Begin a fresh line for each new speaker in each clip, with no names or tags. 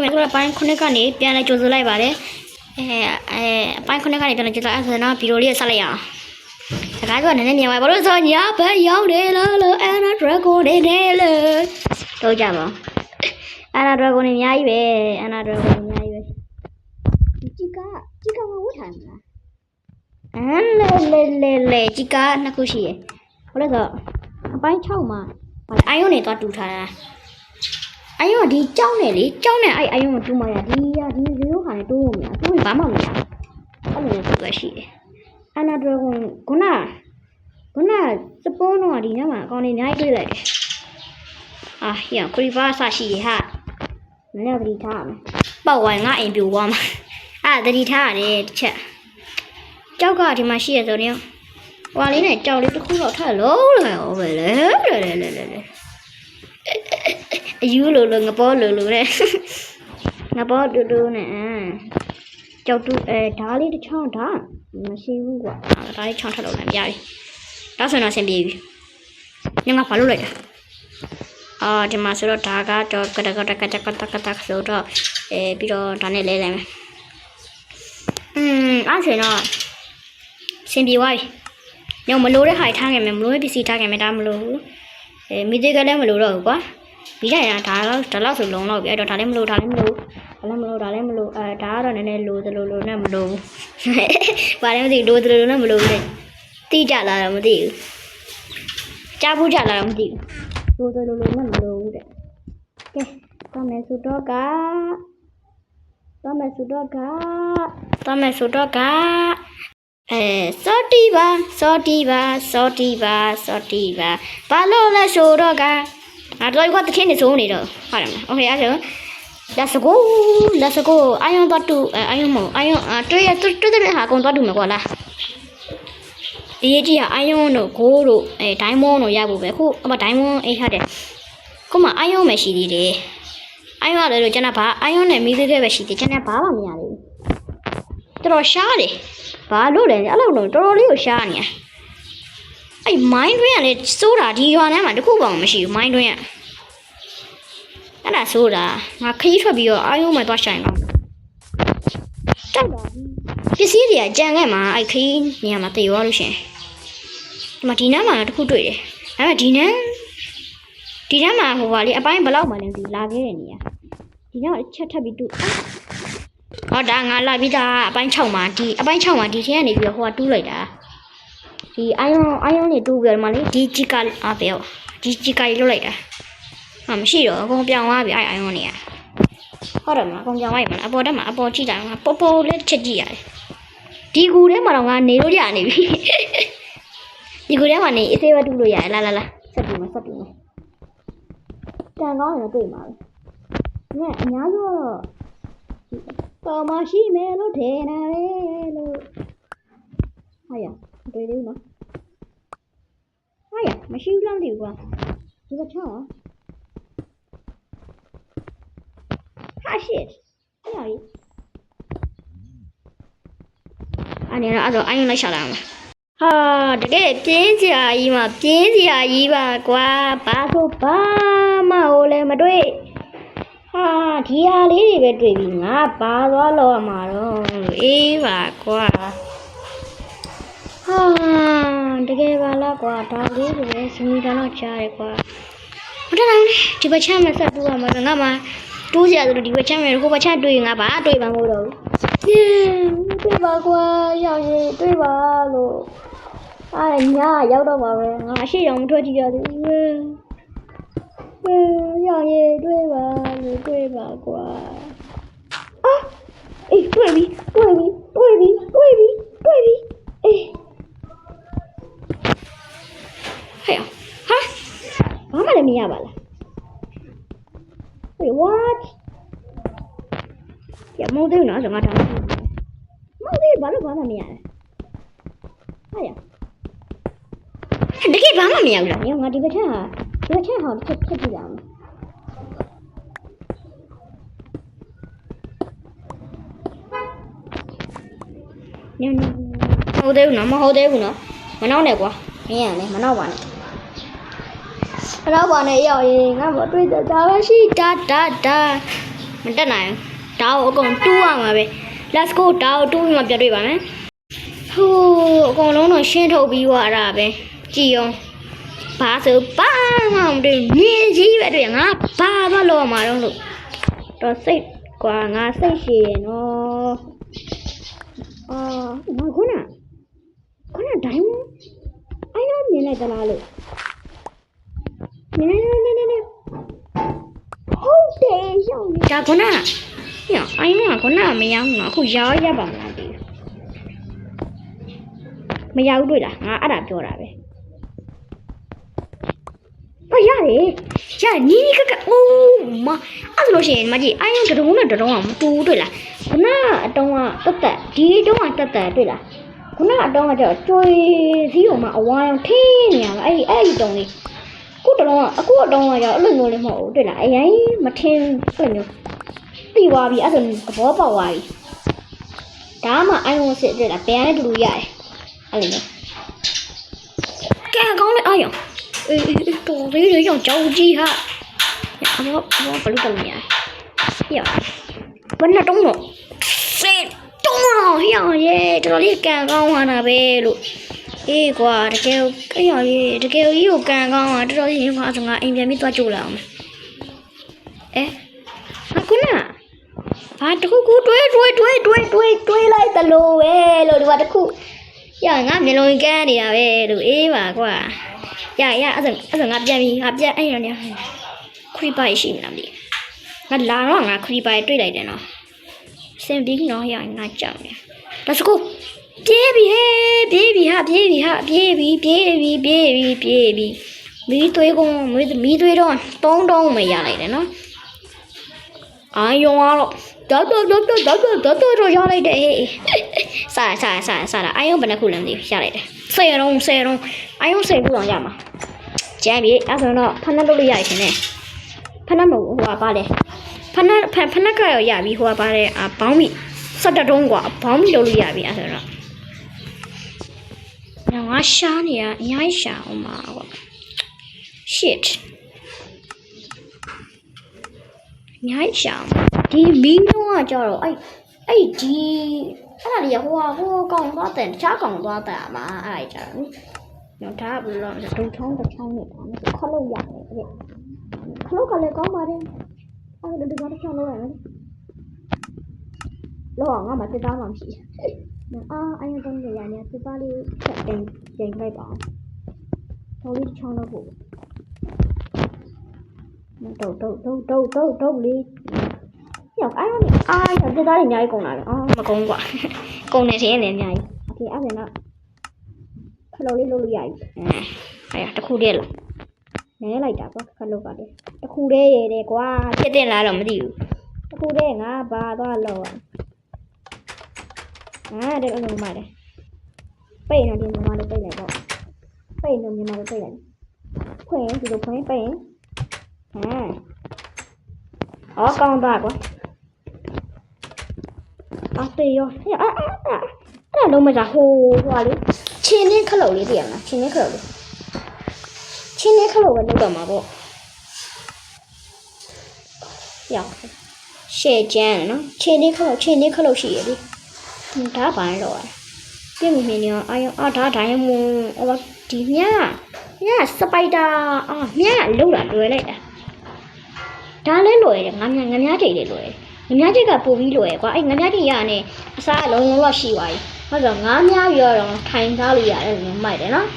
မယ်ဆိုတော့ပိုင်းခုနှစ်ကနေပြန်လဲကြိုဆိုလိုက်ပါတယ်အဲအဲပိုင်းခုနှစ်ကနေပြန်လဲကြိုဆိုလိုက်အဲ့ဒါဆိုတော့ဗီဒီယိုလေးဆက်လိုက်ရအောင်စကားကနည်းနည်းမြန်ပါဘာလို့ဆိုညာဘက်ရောက်တယ်လားလို့အဲ့ဒါဒရဂွန်နေတယ်လို့တော့ကြပါအဲ့ဒါဒရဂွန်နေအများကြီးပဲအဲ့ဒါဒရဂွန်အများကြီးပဲជីကជីကမဝတ်ထိုင်မလားအဲလေလေလေလေជីကနှစ်ခုရှိရယ်ဘာလို့ဆိုအပိုင်း6မှာအာယုံနေတော့တူထားတာ အယုံကဒီကြောင်းနဲ့လေကြောင်းနဲ့အဲ့အယုံကိုတူးမရဒီရဒီရိုးရိုးခါနဲ့တိုးလို့မရတိုးရင်ဘာမှမရအဲ့လိုမျိုးဆိုတော့ရှိတယ်အနာဒရဂွန်ခုနခုနစပွန်းတော့ဒီညမှာအကောင်လေးအများကြီးတွေ့လိုက်တယ်အာဟိယခရီပါဆရှိရဟာမနေ့ကတိထားမယ်ပေါ့ဝိုင်ငါအိမ်ပြိုသွားမှာအဲ့ဒါတိထားရတယ်တစ်ချက်ကြောက်ကဒီမှာရှိရဆိုတော့ဟွာလေးနဲ့ကြောက်လေးတစ်ခုတော့ထပ်လုံးလာရောပဲလေလေလေလေလေ အယူလိုလိုငပေါ်လိုလိုတဲ့ငပေါ်တူတူနဲ့ကြောက်တူအဲဓားလေးတစ်ချောင်းဓားမရှိဘူးကွာဓားလေးချောင်းထပ်လို့လည်းပြပြီဒါဆိုရင်တော့အဆင်ပြေပြီညငါဘာလုပ်လိုက်တာအာဒီမှာဆိုတော့ဓားကတော့ကတကတကတကတကတဆိုတော့အဲပြီးတော့ဒါနဲ့လဲလိုက်မယ်อืมအဲ့ဆိုရင်တော့အဆင်ပြေသွားပြီညမလို့တဲ့ဟာထားခဲ့မယ်မလို့တဲ့ပစ္စည်းထားခဲ့မယ်ဒါမလို့ဘူးအဲမိသေးကလည်းမလို့တော့ဘူးကွာ ပြီးကြရင်ဒါတော့ဒါတော့ဆိုလုံတော့ပြီအဲ့တော့ဒါလည်းမလို့ဒါလည်းမလို့ဒါလည်းမလို့ဒါလည်းမလို့အဲဒါကတော့နည်းနည်းလိုသလိုလိုနဲ့မလို့ဘာလဲမသိလိုသလိုလိုနဲ့မလို့လေတိကြလာတော့မသိဘူးကြားဘူးကြလာတော့မသိဘူးလိုသလိုလိုနဲ့မလို့တဲ့ကဲတော့မယ်ဆိုတော့ကတော့မယ်ဆိုတော့ကတော့မယ်ဆိုတော့ကအဲစောတီပါစောတီပါစောတီပါစောတီပါဘာလို့လဲဆိုတော့က ဟာတော့ကတခင်းနေဆုံးနေတော့ဟုတ်တယ်မလားโอเคအဲ့ဒါ let's go let's go အယုံတော့တူအယုံမဟုတ်အယုံတွေ့ရတွေ့တဲ့ဟာအကုန်တော့တူမှာကွာလားဒီရေးကြီးကအယုံတို့ဂိုးတို့အဲဒိုင်းမွန်တို့ရဖို့ပဲခုအမဒိုင်းမွန်အေးရတယ်ခုမှအယုံပဲရှိသေးတယ်အယုံရတယ်လို့ကျွန်တော်ဘာအယုံနဲ့မိသေးခဲ့ပဲရှိသေးကျွန်တော်ဘာမှမရဘူးတော်တော်ရှားတယ်ဘာလို့လဲအဲ့လိုတော့တော်တော်လေးကိုရှားနေတယ် အဲ့မိုင်းတွင်းကလည်းစိုးတာဒီရွာထဲမှာတခုပေါင်မရှိဘူးမိုင်းတွင်းကအဲ့ဒါစိုးတာငါခရီးထွက်ပြီးတော့အာယုံမှာသွားဆိုင်တော့တောက်တာပစ္စည်းတွေကကြံခဲ့မှာအဲ့ခရီးနေရာမှာတည်သွားလို့ရှရင်ဒီမှာဒီနားမှာတခုတွေ့တယ်ဒါပေမဲ့ဒီနားဒီနားမှာဟိုပါလေအပိုင်းဘယ်လောက်မှလည်းဒီလာခဲ့တဲ့နေရာဒီနားကချက်ထပ်ပြီးတူဟောဒါငါလာပြီးသားအပိုင်း6မှာဒီအပိုင်း6မှာဒီထဲကနေပြီးတော့ဟိုကတူးလိုက်တာ ဒီအိုင်ယွန်အိုင်ယွန်နေတူပြီးတော့ဒီမှာလေဒီဂျီကာအားပဲဒီဂျီကာကြီးလုတ်လိုက်တာဟာမရှိတော့အကုန်ပြောင်းသွားပြီအိုင်အိုင်ယွန်နေရဟုတ်တယ်မလားအကုန်ပြောင်းသွားပြီမလားအပေါ်တက်မှာအပေါ်ကြည့်တာငါပေါ်ပေါ်လေးချက်ကြည့်ရတယ်ဒီကူထဲမှာတော့ငါနေလို့ရနေပြီဒီကူထဲမှာနေအသေးပဲတူလို့ရတယ်လာလာလာဆက်ပြီးမဆက်ပြီးမတန်ကောင်းရင်တွေ့မှာပဲငါအများစုကတော့ပေါ်မရှိမယ်လို့ထင်တာလေလို့ဟာရတွေ့သေးဘူးနော်ဟာရ မရှိဘူးလားမသိဘူးကွာဒီကချောင်းဟာ shit အဲ့ဒါကြီးအနေနဲ့အဲ့တော့အရင်လိုက်ရှာလာမှာဟာတကယ်ပြင်းစရာကြီးမှာပြင်းစရာကြီးပါကွာဘာဆိုဘာမှဟိုလည်းမတွေ့ဟာဒီဟာလေးတွေပဲတွေ့ပြီငါပါသွားတော့မှာတော့အေးပါကွာ ဟာတကယ်ပါလားကွာဒါလေးတွေပဲစမီတာတော့ကြားတယ်ကွာမတတ်နိုင်လေဒီဘက်ချမ်းမဆက်တူရမှာငါမှတူးစရာဆိုလို့ဒီဘက်ချမ်းမယ်ဟိုဘက်ချမ်းတွေ့ရင်ငါဘာတွေ့မှာမဟုတ်တော့ဘူးဟင်းတွေ့ပါကွာရောက်ရင်တွေ့ပါလို့အားညာရောက်တော့ပါပဲငါအရှိအောင်မထွက်ကြည့်ရသေးဘူးဟင်းရောက်ရင်တွေ့ပါလို့တွေ့ပါကွာအာအေးတွေ့ပြီတွေ့ပြီတွေ့ပြီတွေ့ပြီတွေ့ပြီအေး ဟဲ့ဟာဘာမှလည်းမရပါလား Wait what ရမဟုတ်သေးဘူးနော်ဆိုငါထားမဟုတ်သေးဘူးဘာလို့ဘာမှမရလဲဟာရတကယ်ဘာမှမရဘူးလားညငါဒီဘက်ထက်ဟာဒီဘက်ထက်ဟာတစ်ချက်ဖြစ်ကြည့်လာမယ်ညညမဟုတ်သေးဘူးနော်မဟုတ်သေးဘူးနော်မနောက်နဲ့ကွာမင်းရလေမနောက်ပါနဲ့ မနောက်ပါနဲ့ရောက်ရင်ငါမတွေ့တဲ့ဒါပဲရှိတာတာတာမမတက်နိုင်ဘူးဒါကိုအကုန်တူးအောင်ပါပဲ let's go ဒါကိုတူးပြီးမှပြတ်တွေ့ပါမယ်ဟိုးအကုန်လုံးတော့ရှင်းထုတ်ပြီးသွားတာပဲကြည်အောင်ဘာဆိုဘာမှမတွေ့မြင်ကြီးပဲတွေ့ငါဘာမှလောမှာတော့လို့တော့စိတ်ကွာငါစိတ်ရှည်ရနော်အာငါခုနခုနဒိုင်းအဲ့ရောမြင်လိုက်သလားလို့ နည်းနည်းနည်းနည်းနည်းဟုတ်တယ်ရောက်နေဒါခုနညအိုင်းကခုနမရောက်ဘူးနော်အခုရောက်ရပါမလားဒီမရောက်တွေ့လားငါအဲ့ဒါပြောတာပဲဟာရတယ်ရနီးနီးကကအိုးမအဲ့ဒါလို့ရှိရင်မကြီးအိုင်းကတုံးနဲ့တုံးအောင်မတူဘူးတွေ့လားခုနအတုံးကတက်တက်ဒီတုံးကတက်တက်တွေ့လားခုနအတုံးကကျတော့ကျွေစည်းအောင်မအဝါရောင်ထင်းနေရမှာအဲ့ဒီအဲ့ဒီတုံးလေးအ ခုတလုံးကအခုအတုံးကကြောက်အဲ့လိုမျိုးလေးမဟုတ်ဘူးတွေ့လားအရင်မထင်းအဲ့လိုမျိုးတီးသွားပြီအဲ့ဆိုသဘောပေါက်သွားပြီဒါမှအိုင်ဝစစ်တွေ့လားဘယ်နဲ့တူတူရတယ်အဲ့လိုမျိုးကဲကောင်းလေအာယောအေးအေးတော်သေးတယ်ရောကြောက်ကြီးဟာအမေအမေဘလူးတယ်ညာဟေ့ဘယ်နဲ့တုံးတော့စေတုံးတော့ဟေ့ရဲတော်တော်လေးကန်ကောင်းသွားတာပဲလို့ အေးကွာတကယ်ကိုအေးရရေးတကယ်ကြီးကိုကန်ကောင်းอ่ะတော်တော်ကြီးငါဆိုငါအိမ်ပြန်ပြီးသွားကြိုးလာအောင်မယ်အဲဟာကုနာဘာတခုခုတွေးတွေးတွေးတွေးတွေးတွေးလိုက်တလို့ပဲလို့ဒီကတခုရငါမျက်လုံးကန်းနေတာပဲလို့အေးပါကွာရရအဲ့ဒါအဲ့ဒါငါပြန်ပြီးငါပြန်အဲ့ရနေခရီးပိုင်ရှိမလားမသိငါလာတော့ငါခရီးပိုင်တွေ့လိုက်တယ်နော်စင်ပြီးနော်ရငါကြောက်နေ Let's go ပြေးပြီဟဲ့ပြေးပြီဟာပြေးပြီဟာပြေးပြီပြေးပြီပြေးပြီပြေးပြီမီးသွေးကုန်မီးမီးသွေးတော့တုံးတုံးမရလိုက်တယ်နော်အာယုံကတော့တော်တော်တော်တော်တော်တော်တော်တော်ရလိုက်တယ်ဟေးစားစားစားစားအာယုံဘယ်နှခုလဲမသိဘူးရလိုက်တယ်ဆယ်ရုံဆယ်ရုံအာယုံဆယ်ခုတော့ရမှာကျန်ပြီအဲ့ဆိုတော့ဖနက်လုပ်လို့ရရှင်နဲ့ဖနက်မဟုတ်ဘူးဟိုကပါလေဖနက်ဖနက်ကရောရပြီဟိုကပါလေအာဘောင်းမီစက်တတုံးกว่าဘောင်းမီလုပ်လို့ရပြီအဲ့ဆိုတော့ ။ ငါရှားနေရအများကြီးရှာအောင်ပါကွာ။ shit အများကြီးရှာအောင်ဒီမီးမျိုးကကြတော့အဲ့အဲ့ဒီအဲ့ဒါတွေကဟိုဟာဟိုကောင်သွားတယ်တခြားကောင်သွားတယ်မှာအဲ့ဒါကြတော့ညောဒါကဘယ်လိုလဲဒုံချောင်းတစ်ချောင်းနဲ့ပါမယ်ခလုတ်ရတယ်တဲ့ခလုတ်ကလည်းကောင်းပါတယ်အဲ့ဒါဒီကတော့ချောင်းလို့ရတယ်လောကငါမှစစ်သားမှမရှိဘူး အာအရင်တုန်းကရနေစပါးလေးချက်တင်ချိန်လိုက်ပါအောင်တော်လေးချောင်းတော့ပို့တုတ်တုတ်တုတ်တုတ်တုတ်တုတ်လေးရောက်အားရနေအာရစပါးလေးအများကြီးကုန်လာတယ်အော်မကုန်ကွာကုန်နေချင်းလည်းအများကြီးโอเคအဲ့ဒါတော့ခလုံးလေးလုပ်လို့ရပြီအဲအဲ့တခုတည်းလားနဲလိုက်တာကွာခလုံးပါလေတခုတည်းရတဲ့ကွာဖြစ်တင်လားတော့မသိဘူးတခုတည်းငါဘာသွားလို့อ่ အာတဲ့လုံးလုံးမလေးပိတ်ရင်ဒီမြန်မာလေးပိတ်လိုက်ပေါ့ပိတ်ရင်မြန်မာလေးပိတ်လိုက်ဖွင့်ဒီလိုဖွင့်ပိတ်ရင်အာအော်ကောင်းပါကွာအသေးရောဟဲ့အာအာအဲ့လုံးမစားဟိုဟွာလေးချင်းနဲ့ခလုတ်လေးတည်ရမလားချင်းနဲ့ခလုတ်လေးချင်းနဲ့ခလုတ်ပဲလုပ်တော့မှာပေါ့ရောက်ရှယ်ကျန်းနော်ချင်းနဲ့ခလုတ်ချင်းနဲ့ခလုတ်ရှိရလေ ဒါဘာလဲတော့ပြင်းမြင်နေအောင်အာယုံအာဒါဒိုင်းမွန်အော်ဒီမြာမြာစပိုက်တာအာမြာလောက်တာလွယ်လိုက်တာဒါလည်းလွယ်တယ်ငါမြငမြချိတ်လေးလွယ်ငမြချိတ်ကပို့ပြီးလွယ်ကွာအဲ့ငမြချိတ်ရနေအစားအလုံးလုံးတော့ရှိသွားပြီဟုတ်တော့ငါမြပြီးတော့ထိုင်သားလို့ရတယ်လို့မိုက်တယ်နော်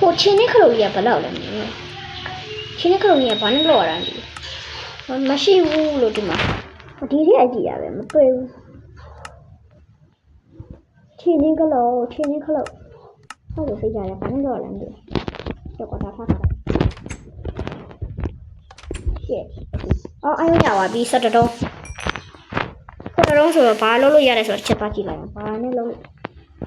ကိုချင်းနေခလို့ရဘယ်လောက်လဲမသိဘူးချင်းနေခလို့ရဘာနဲ့လောက်ရတာလဲမရှိဘူးလို့ဒီမှာဒီထက်အကြည့်ရပဲမတွေ့ဘူး ချင်းင်းကလို့ချင်းင်းကလို့ဟုတ်လို့စိတ်ကြတယ်ဘာနဲ့တော့လဲမသိဘူးတော့ကတာထားတာရှစ်အော်အယုံရပါပြီဆက်တတုံးဆက်တတုံးဆိုတော့ဘာလုပ်လို့ရတယ်ဆိုတော့ချက်သွားကြည့်လိုက်အောင်ဘာနဲ့လုပ်လို့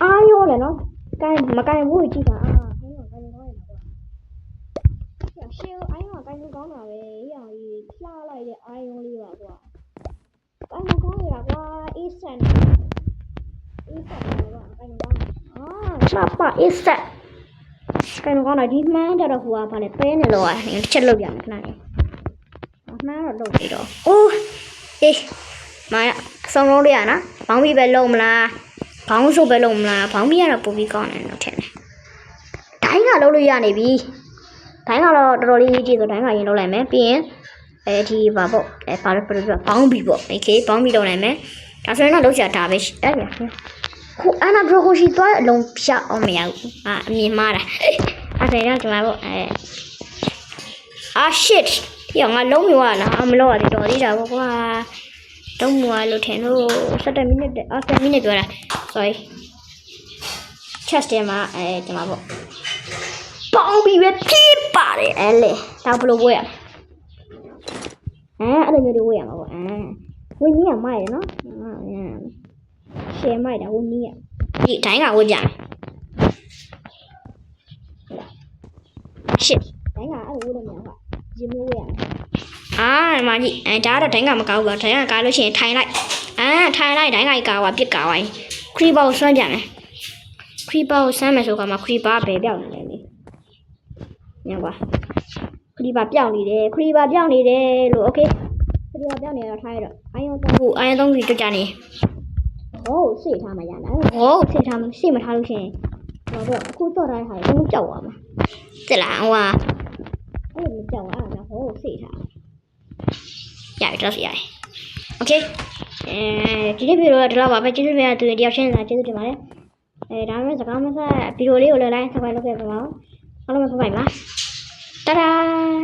အာယုံလေနော်ကိုင်မကိုင်ဘူးကြည့်တာအာအယုံကိုင်ကောင်းရတာကွာရှေ့အယုံကိုင်ကောင်းတာပဲဟိအောင်ကြီးလှလိုက်တဲ့အာယုံလေးပါကွာကိုင်ကောင်းရတာကွာအေးဆန် အေးဆန်တော့ကိုင်ကောင်းအာလှပအေးဆန်ကိုင်ကောင်းတာဒီမှန်းကြတော့ဟိုကဘာလဲပဲနေလို့อ่ะချက်လုပ်ပြမယ်ခဏလေး မှန်းတော့လုပ်နေတော့အိုးအေးမရအစုံလုံးလေးရနော်ဘောင်းပြီးပဲလုံးမလားဘောင်းစုပ်ပဲလုံးမလားဘောင်းပြီးကတော့ပို့ပြီးကောင်းတယ်လို့ထင်တယ်ဒိုင်းကလုံးလို့ရနေပြီဒိုင်းကတော့တော်တော်လေးကြီးဆိုဒိုင်းကရင်လုံးလိုက်မယ်ပြီးရင်အဲဒီပါပေါ့အဲပါလို့ပြောဘောင်းပြီးပေါ့โอเคဘောင်းပြီးလုံးလိုက်မယ် ဒါဆိုရင်တော့လုံးချတာပဲအဲ့ဒါခုအနာဒရိုကိုရှိသွားအလုံးဖြတ်အောင်မရဘူးအာအမြင်မှားတာအဲ့ဒါတော့ဒီမှာပေါ့အဲ Ah shit ဒီကငါလုံးမြွားလားအမလို့ရတော်သေးတာပေါ့ကွာလုံးမြွားလို့ထင်လို့17မိနစ်အာ7မိနစ်ပြောတာ sorry chest ထဲမှာအဲဒီမှာပေါ့ပေါင်းပြီးပဲပြပါတယ်အဲ့လေဒါဘယ်လိုဝဲရအဲအဲ့လိုမျိုးတွေဝဲရမှာပေါ့အဲ ဝင်းကြီးကမိုက်ရနော်ရှယ်မိုက်တာဝင်းကြီးကဒီတိုင်းကဝဲကြမယ် shit တိုင်းကအဲ့လိုဝဲလို့မရဘူးကွာဒီမျိုးဝဲရမယ်အာဒီမှာကြီးအဲဒါကတော့တိုင်းကမကောက်ဘူးပေါ့တိုင်းကကားလို့ရှိရင်ထိုင်လိုက်အာထိုင်လိုက်တိုင်းကကာဝါပြစ်ကာဝါခရီးဘောက်ဆွမ်းကြမယ်ခရီးဘောက်ဆမ်းမယ်ဆိုကမှခရီးဘာဘယ်ပြောက်နေလဲလေညကွာခရီးဘာပြောက်နေတယ်ခရီးဘာပြောက်နေတယ်လို့โอเค ခရီးဘာပြောက်နေတော့ထားရတော့အိုင်ယုံသုံးခုအိုင်ယုံသုံးခုကြွကြနေဟိုးစိတ်ထားမှရလားဟိုးစိတ်ထားမှစိတ်မထားလို့ရှိရင်တော့အခုတော့တိုင်းဟာလည်းကြောက်သွားမှာစစ်လားဟိုက အဲ့လိုမကြောက်အောင်အဲ့ဒါဟိုစိတ်ထားရပြီတော့ရပြီโอเคအဲဒီနေ့ဗီဒီယိုကဒီလောက်ပါပဲကျေးဇူးများသူတယောက်ချင်းလာကျေးဇူးတင်ပါတယ်အဲဒါမှမဟုတ်စကားမဆက်ဗီဒီယိုလေးကိုလည်း like subscribe လုပ်ခဲ့ပါဦးအားလုံးပဲဘိုင်ပါတာဒါ